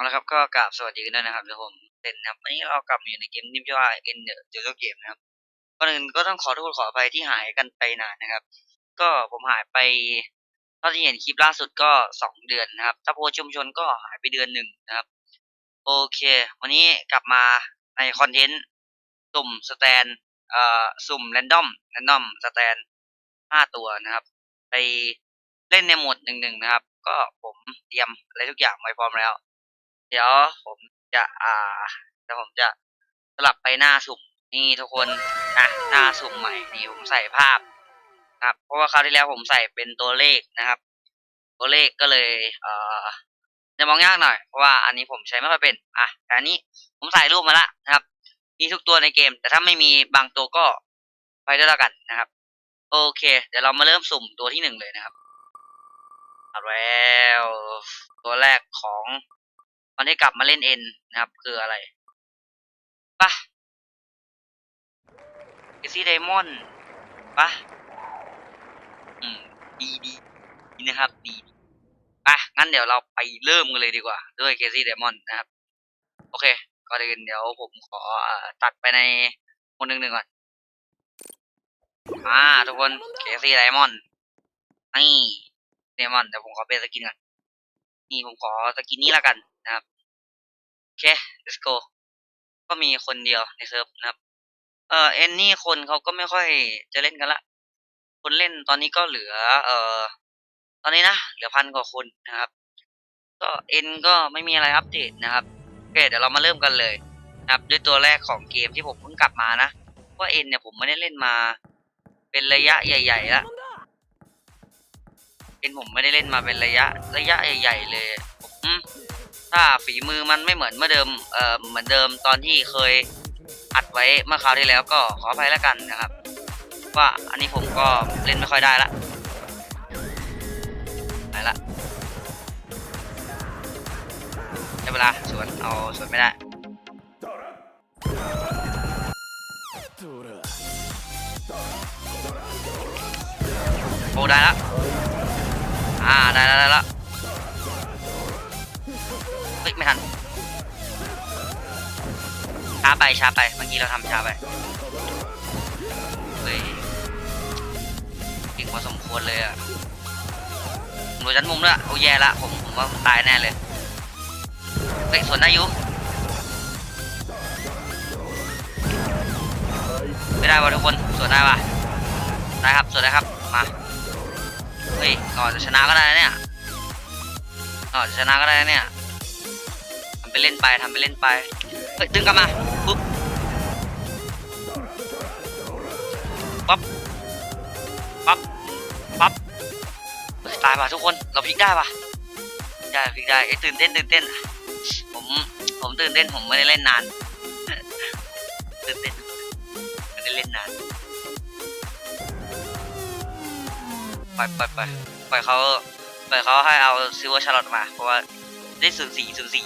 เอาละครับก็กราบสวัสดีกันด้วยนะครับเดี๋ยวผมเต้นนะครับวันนี้เรากลับมาอยู่ในเกมที่ชื่อว่า N The Jojo Game นะครับก่อนอื่นก็ต้องขอโทษขออภัยที่หายกันไปนานนะครับ ก็ผมหายไปเท่าที่เห็นคลิปล่าสุดก็สองเดือนนะครับ ถ้าโพชุมชนก็หายไปเดือนหนึ่งนะครับ โอเค วันนี้กลับมาในคอนเทนต์สุ่มสแตนเอ่อสุ่มแรนดอมแรนดอมสแตนห้าตัวนะครับ ไปเล่นในโหมดหนึ่งหนึ่งนะครับ ก็ผมเตรียมอะไรทุกอย่างไว้พร้อมแล้ว เดี๋ยวผมจะอ่าเดี๋ยวผมจะสลับไปหน้าสุ่มนี่ทุกคนนะหน้าสุ่มใหม่นี่ผมใส่ภาพนะครับ เพราะว่าคราวที่แล้วผมใส่เป็นตัวเลขนะครับ ตัวเลขก็เลย เอ่อจะมองยากหน่อยเพราะว่าอันนี้ผมใช้ไม่ค่อยเป็นอะแต่อันนี้ผมใส่รูปมาละนะครับ มีทุกตัวในเกม แต่ถ้าไม่มีบางตัวก็ไปด้วยแล้วกันนะครับ โอเค เดี๋ยวเรามาเริ่มสุ่มตัวที่หนึ่งเลยนะครับเอาแล้วตัวแรกของ ตอนที่กลับมาเล่นเอ็นนะครับ คืออะไรปะเอซี่ไดมอนด์ปะอืมดีดีดีนะครับดีดีปะงั้นเดี๋ยวเราไปเริ่มกันเลยดีกว่า ด้วยเคซี่ไดมอนด์นะครับ โอเคก่อนอื่นเดี๋ยวผมขอตัดไปในคนหนึ่งหนึ่งก่อนอ่าทุกคนเคซี่ไดมอนด์นี่ไดมอนด์เดี๋ยวผมขอเป็นสกินก่อนนี่ผมขอสกินนี้แล้วกันนะครับ เค let's go ก็มีคนเดียวในเซิร์ฟนะครับ เอ่อเอ็นนี่คนเขาก็ไม่ค่อยจะเล่นกันละ คนเล่นตอนนี้ก็เหลือ เอ่อ ตอนนี้นะ เหลือพันกว่าคนนะครับ ก็เอ็นก็ไม่มีอะไรอัปเดตนะครับโอเคเดี๋ยวเรามาเริ่มกันเลยนะครับ ด้วยตัวแรกของเกมที่ผมเพิ่งกลับมานะว่าเอ็นเนี่ยผมไม่ได้เล่นมา เป็นระยะใหญ่ๆแล้วเอ็นผมไม่ได้เล่นมาเป็นระยะระยะใหญ่ ๆ เลยผม ถ้าฝีมือมันไม่เหมือนเมื่อเดิมเอ่อเหมือนเดิมตอนที่เคยอัดไว้เมื่อคราวที่แล้วก็ขออภัยแล้วกันนะครับ ว่าอันนี้ผมก็เล่นไม่ค่อยได้ละไปละได้เวลาสวนเอาสวนไม่ได้โอ้ได้ละอ่าได้แล้วได้แล้ว ไม่ทันช้าไปช้าไปเมื่อกี้เราทำช้าไปเฮ้ยเก่งพอสมควรเลยอะหนูจันมุมด้วยโอ้แย่ละผมผมว่าผมตายแน่เลยเฮ้ยสวนได้อยุไม่ได้วะทุกคนสวนได้ปะได้ครับสวนได้ครับมาเฮ้ยก่อนจะชนะก็ได้เนี่ยก่อนจะชนะก็ได้เนี่ยำไปเล่นไปทำไปเล่นไปเฮ้ยดึงกลับมาปุ๊บปั๊บปั๊บปั๊บตายป่ะทุกคนเราพลิกได้ป่ะได้พลิกได้เอ้ตื่นเต้นตื่นเต้นผมผมตื่นเต้นผมไม่ได้เล่นนานตื่นเต้นไม่ได้เล่นนานปล่อยปล่อยปล่อยปเขาไปเขาให้เอาซิลเวอร์ชาร์ลอตมาเพราะว่าได้ศูนย์สี่ศูนย์สี่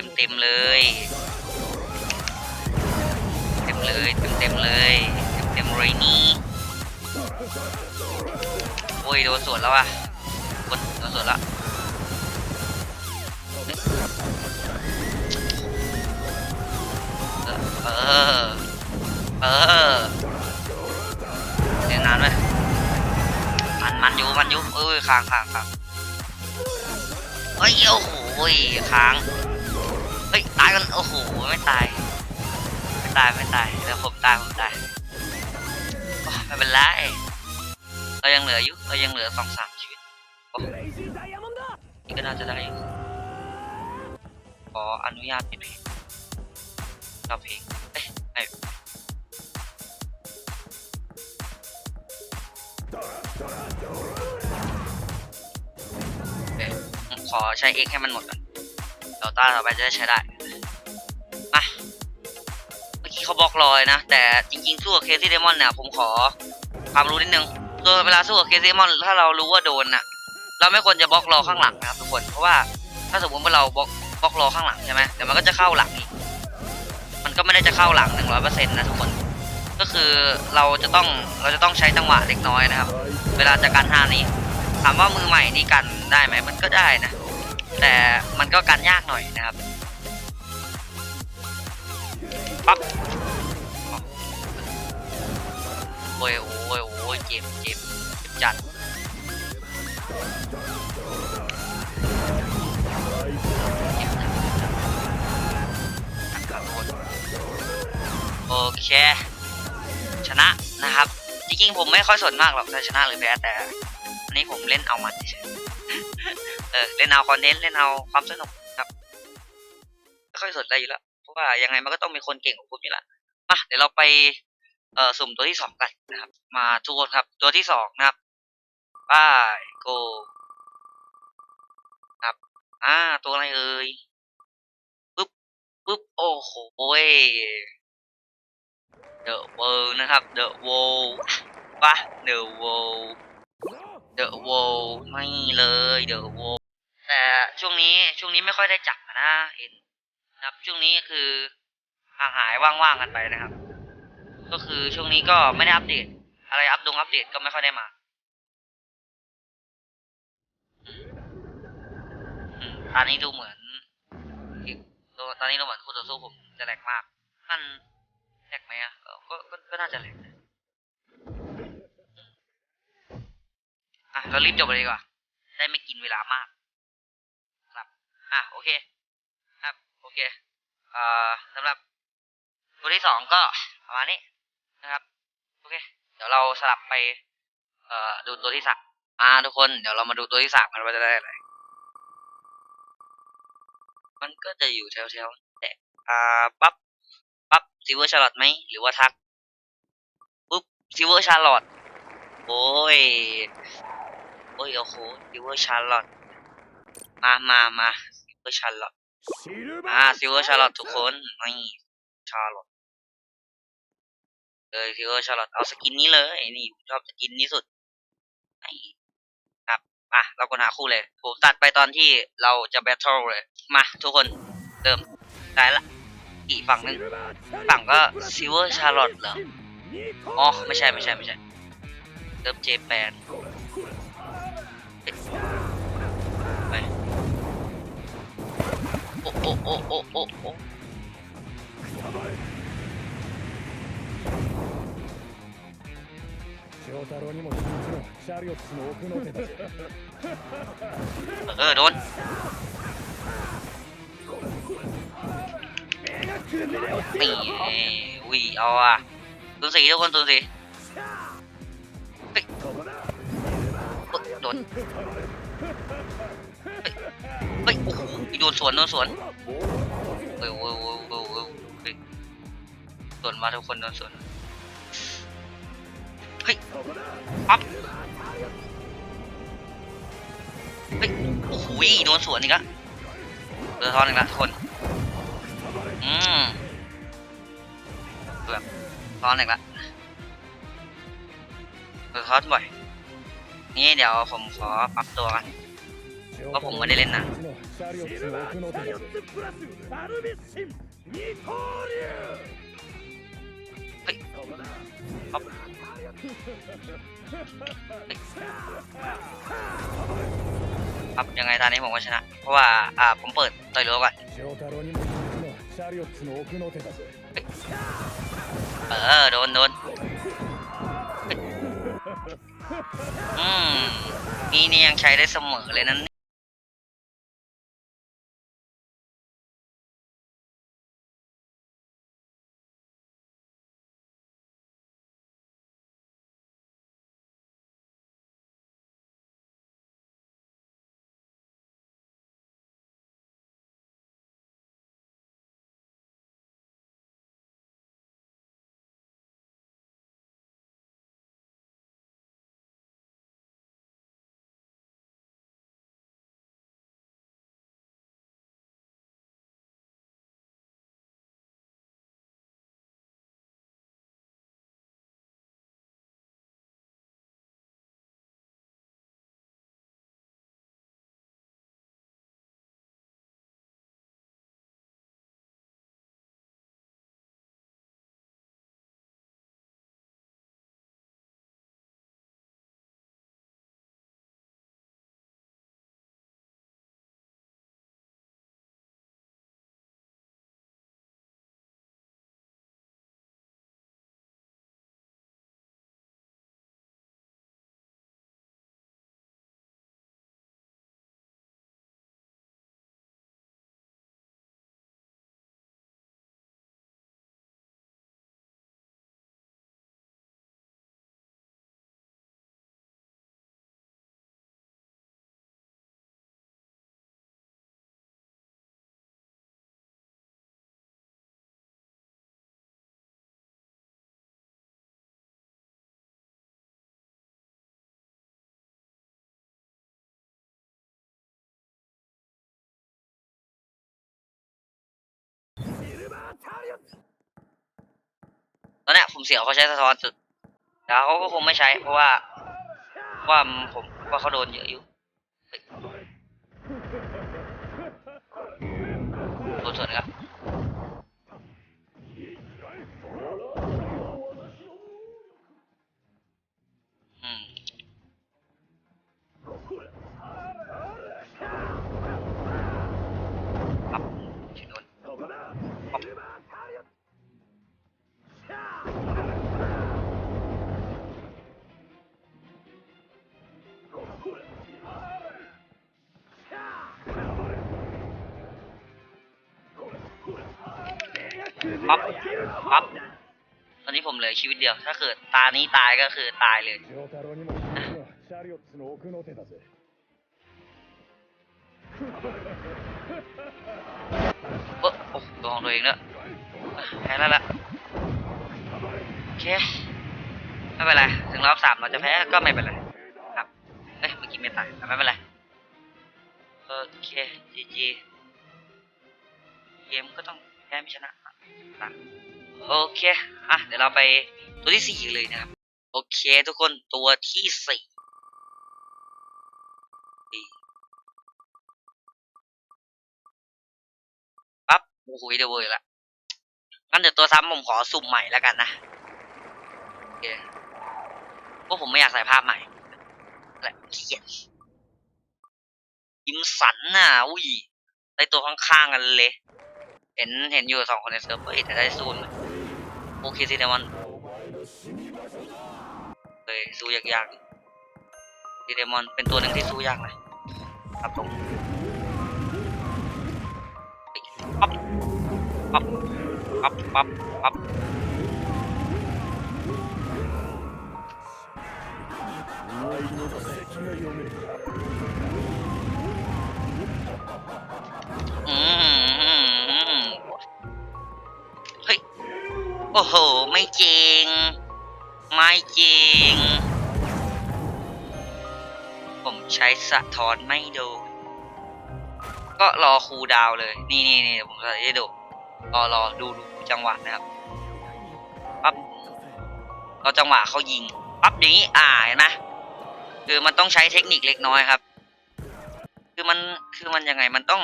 ต็มเต็มเลย เต็มเลยเต็มเต็มเลยเต็มเต็มเลยนี่โอ้ยโดนสวนแล้วอะคนโดนสวนแล้วเออ เออเล่นนานไหมมันมันอยู่มันอยู่เอ้ยค้างค้างค้างเฮ้ยโอ้โหค้าง ตายกันโอ้โหไม่ตาย ไม่ตายไม่ตายเดี๋ยวผมตายผมตายไม่เป็นไรเรายังเหลืออยู่เรายังเหลือสองสามชีวิตนี่ก็น่าจะได้อยู่ขออนุญาตปิดเพลงชอบเพลงเอ้ยไอ้ขอใช้ X ให้มันหมดก่อนเดี๋ยวตาต่อไปจะได้ใช้ได้ มาเมื่อกี้เขาบล็อกลอยนะ แต่จริงๆสู้กับเคซี่เดมอนเนี่ยผมขอความรู้นิดนึงตัวเวลาสู้กับเคซี่เดมอนถ้าเรารู้ว่าโดนน่ะ เราไม่ควรจะบล็อกรอข้างหลังนะครับทุกคนเพราะว่าถ้าสมมติว่าเราบล็อกบล็อกรอข้างหลังใช่ไหมเดี๋ยวมันก็จะเข้าหลังอีกมันก็ไม่ได้จะเข้าหลังหนึ่งร้อยเปอร์เซ็นต์นะทุกคน ก็คือเราจะต้องเราจะต้องใช้จังหวะเล็กน้อยนะครับ เวลาจะกันท่านี้ถามว่ามือใหม่นี่กันได้ไหมมันก็ได้นะ แต่มันก็กันยากหน่อยนะครับ ปั๊บโอ้ยโอ้ยโอ้ยเจ็บเจ็บเจ็บจัดโอเคชนะนะครับ จริงๆผมไม่ค่อยสนมากหรอกถ้าชนะหรือแพ้แต่อันนี้ผมเล่นเอามันเฉยเออเล่นเอาคอนเทนต์เล่นเอาความสนุกครับไม่ค่อยสนอะไรอยู่แล้ว ราะว่ายังไงมันก็ต้องมีคนเก่งกว่าผมอยู่ละมาเดี๋ยวเราไปเอ่อสุ่มตัวที่สองกันนะครับ มาทุกคนครับ ตัวที่สองนะครับไป้ายโกครับ อ่า ตัวอะไรเอ่ยปึ๊บปึ๊บโอ้โหเดอะเวิลนะครับเดอะโวลปะเดอะโวลเดอะโวไม่เลยเดอะโวแต่ช่วงนี้ช่วงนี้ไม่ค่อยได้จับนะเห็น นะครับ ช่วงนี้คือห่างหายว่างๆกันไปนะครับ ก็คือช่วงนี้ก็ไม่ได้อัปเดต อะไรอัปดงอัปเดตก็ไม่ค่อยได้มาอืมอืมตอนนี้ดูเหมือนตอนนี้ดูเหมือนคู่ต่อสู้ผมจะแหลกมากมันแหลกไหมอะก็ก็น่าจะแหลกอะเรารีบจบเลยดีกว่า ได้ไม่กินเวลามาก ครับ อะโอเค อเคเอ่อสำหรับตัวที่สองก็ประมาณนี้นะครับ โอเค เดี๋ยวเราสลับไป เอ่อ ดูตัวที่สามมาทุกคน เดี๋ยวเรามาดูตัวที่สามกันว่าจะได้อะไร มันก็จะอยู่แถวๆแต่อ่า ปั๊บ ปั๊บซิเวอร์ชาร์ลอตไหม หรือว่าทัก ปุ๊บซิเวอร์ชาร์ลอตโอ้ย โอ้ย โอ้โหซิเวอร์ชาร์ลอตมามามาซิเวอร์ชาร์ลอต อ่าซิเวอร์ชาร์ลอตทุกคนไม่ชาร์ลอตเลยซิเวอร์ชาร์ลอตเอาสกินนี้เลยนี่ผมชอบสกินนี้สุดนี่ครับอะเรากดหาคู่เลยผมตัดไปตอนที่เราจะแบทเทิลเลย มาทุกคนเริ่มได้ละอีกฝั่งหนึงฝั่งก็ซิเวอร์ชาร์ลอตเหรออ๋อไม่ใช่ไม่ใช่ไม่ใช่เริ่มเจแปน โอ้โอ้โอ้โอ้โอ้โอ้ 京太郎にも秘密のシャリオッツの奥の手だぜ เออโดนนี่อุ้ยเอาอ่ะตูนสีทุกคนตูนสีเฮ้ยเอ้ยโดน เฮ้ยเฮ้ยโอ้โหโดนสวนโดนสวนเฮ้ยโอ้ยโอ้ยโอ้ยโอ้ยเฮ้ยสวนมาทุกคนโดนสวนเฮ้ยปั๊บเฮ้ยโอ้โหโดนสวนอีกแล้วเดือดร้อนอีกแล้วทุกคนอืมแบบร้อนอีกแล้วเดือดร้อนบ่อย นี่เดี๋ยวผมขอปรับตัวกันเพราะผมไม่ได้เล่นนะเฮ้ยป๊อปครับยังไงตอนนี้ผมก็ชนะ เพราะว่าอ่าผมเปิดต่อยรัวก่อนเออโดนโดน อืมนี่นี่ยังใช้ได้เสมอเลยนั้น ตอนเนี้ยผมเสียวเขาใช้สะท้อนสุดแล้วเขาก็คงไม่ใช้ เพราะว่าว่าผมว่าเขาโดนเยอะอยู่โดนส่วนครับ ปั๊บตอนนี้ผมเหลือชีวิตเดียว ถ้าเกิดตานี้ตายก็คือตายเลยเออโอ้โดนตัวเองเนอะแพ้แล้วล่ะโอเค ไม่เป็นไร ถึงรอบสามเราจะแพ้ก็ไม่เป็นไร ครับ เอ้ยเมื่อกี้ไม่ตายไม่เป็นไร โอเคจีจีเกมก็ต้องแพ้ไม่ชนะตัด โอเค อะ เดี๋ยวเราไปตัวที่สี่เลยนะครับ โอเคทุกคนตัวที่สี่ปั๊บโอ้โหเดี๋ยวเว้ยละงั้นเดี๋ยวตัวซ้ำผมขอสุ่มใหม่แล้วกันนะโอเคเพราะผมไม่อยากใส่ภาพใหม่แหละเกียจยิมสันน่ะ อุ้ยได้ตัวข้างๆกันเลย เห็นเห็นอยู่สองคนในเซิร์ฟเวอร์แต่ได้ซูนย์ โอเคสิเดมอนเฮ้ยสู้ยากๆดีเดมอนเป็นตัวหนึ่งที่สู้ยากเลยครับผมปั๊บปั๊บปั๊บปั๊บปั๊บ อ้โห ไม่จริง ไม่จริง ผมใช้สะท้อนไม่โดนก็รอคูดาวเลย นี่นี่นี่ผมจะได้ดูรอรอดูดูจังหวะนะครับปั๊บรอจังหวะเขายิงปั๊บอย่างนี้อ่าเห็นไหมคือมันต้องใช้เทคนิคเล็กน้อยครับ คือมันคือมันยังไงมันต้อง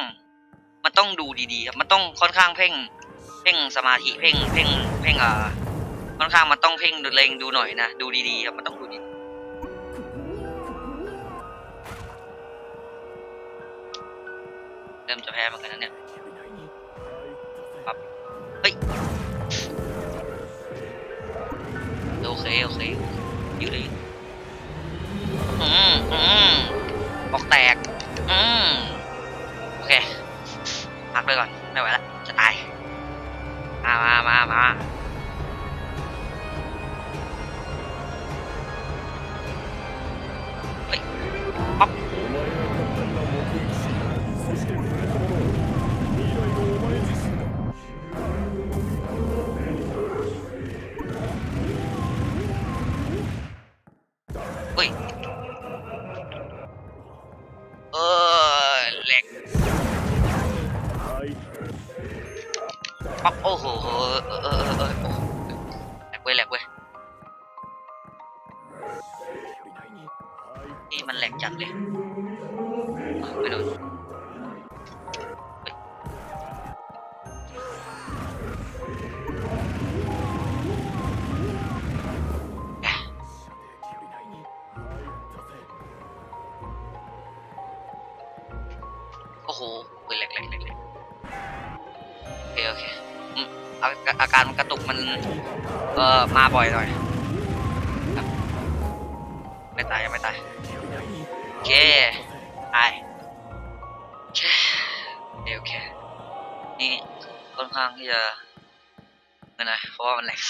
มันต้องดูดีๆครับมันต้องค่อนข้างเพ่ง เพ่งสมาธิเพ่งเพ่งเพ่งอ่าค่อนข้างมันต้องเพ่งดูเลงดูหน่อยนะดูดีๆครับมันต้องดูดีเริ่มจะแพ้เหมือนกันนะเนี่ยปับเฮ้ยโอเคโอเคยู่เลยอืมอืมบอกแตกอืมโอเคพักไปก่อนไม่ไหวละจะตาย มามา ไม่โดนเฮ้ยแอะโอ้โหเลกแหลกแหลกแหลกโอเคโอเคอาอาการกระตุกมันเออมาบ่อยหน่อยไม่ตายยังไม่ตายโอเค ที่จะนั่นนะเพราะว่ามันแรง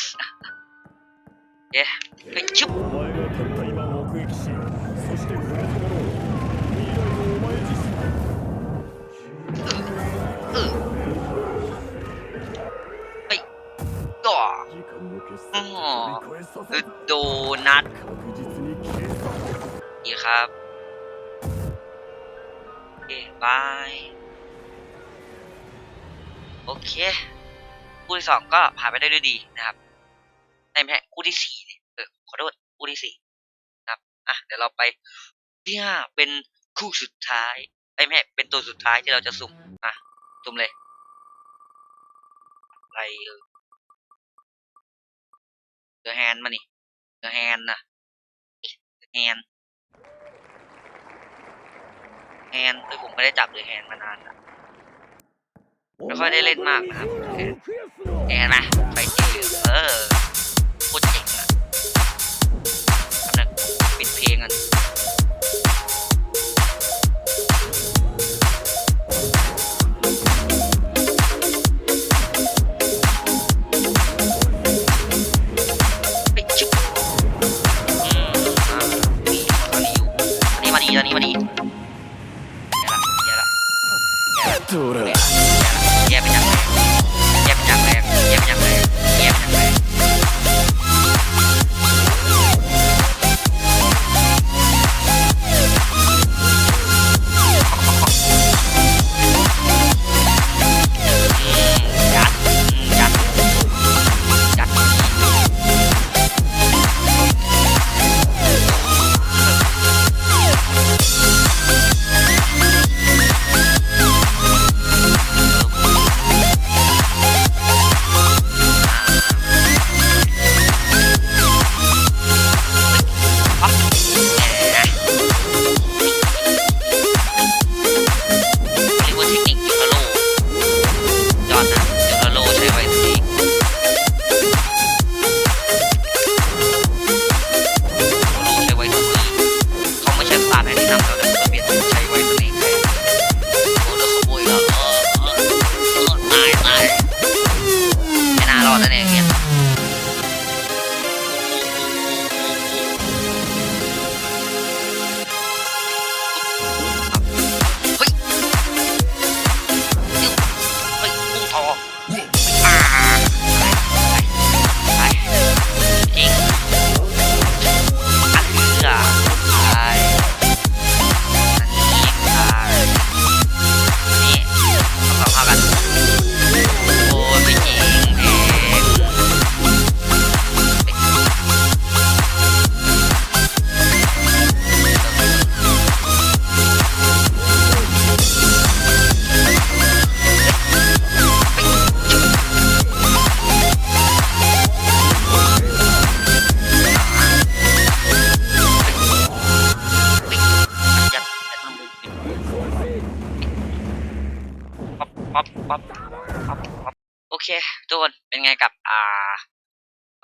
เย้ไปชุบไปต่ออ๋อโดนัทดีครับโอเคบายโอเค คู่ที่สองก็ผ่านไปได้ด้วยดีนะครับไอแม่คู่ที่สี่เนี่ยเออขอโทษคู่ที่สี่นะครับอะเดี๋ยวเราไปที่ห้าเป็นคู่สุดท้ายไอ้แม่เป็นตัวสุดท้ายที่เราจะสุ่มอะสุ่มเลยอะไรเออเดอะแฮนมานี่เดอะแฮนนะเดอะแฮนแฮนเอ้ยผมไม่ได้จับเดอะแฮนมานานละ ไม่ค่อยได้เล่นมากนะครับเห็นไหมไฟสีเหลืองเออโคตรเจ๋งอะแป๊บนึงปิดเพลงกัน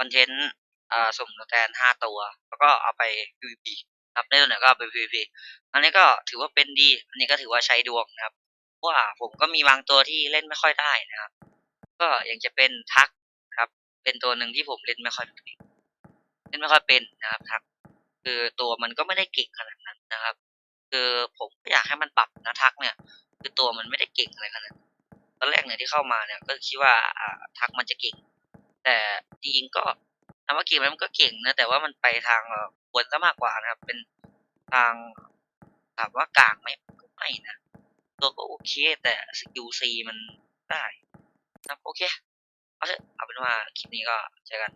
อนเทนต์อ่าสุ่มตัวแทนห้าตัว แล้วก็เอาไป PVP ครับในตัวไหนก็เอาไป PVP อันนี้ก็ถือว่าเป็นดี อันนี้ก็ถือว่าใช้ดวงนะครับเพราะว่าผมก็มีบางตัวที่เล่นไม่ค่อยได้นะครับ ก็อย่างจะเป็นทักครับ เป็นตัวหนึ่งที่ผมเล่นไม่ค่อยเป็นเล่นไม่ค่อยเป็นนะครับทัก คือตัวมันก็ไม่ได้เก่งขนาดนั้นนะครับ คือผมก็อยากให้มันปรับนะทักเนี่ย คือตัวมันไม่ได้เก่งอะไรขนาดตอนแรกเนี่ยที่เข้ามาเนี่ย ก็คิดว่าทักมันจะเก่ง แต่จริงๆก็ถามว่าเก่งไหมมันก็เก่งนะ แต่ว่ามันไปทางเอ่อควรซะมากกว่านะครับ เป็นทางถามว่ากลางไหมไม่นะ ตัวก็โอเค แต่สกิลซีมันได้นะครับโอเค เอาเถอะเอาเป็นว่าคลิปนี้ก็เจอกัน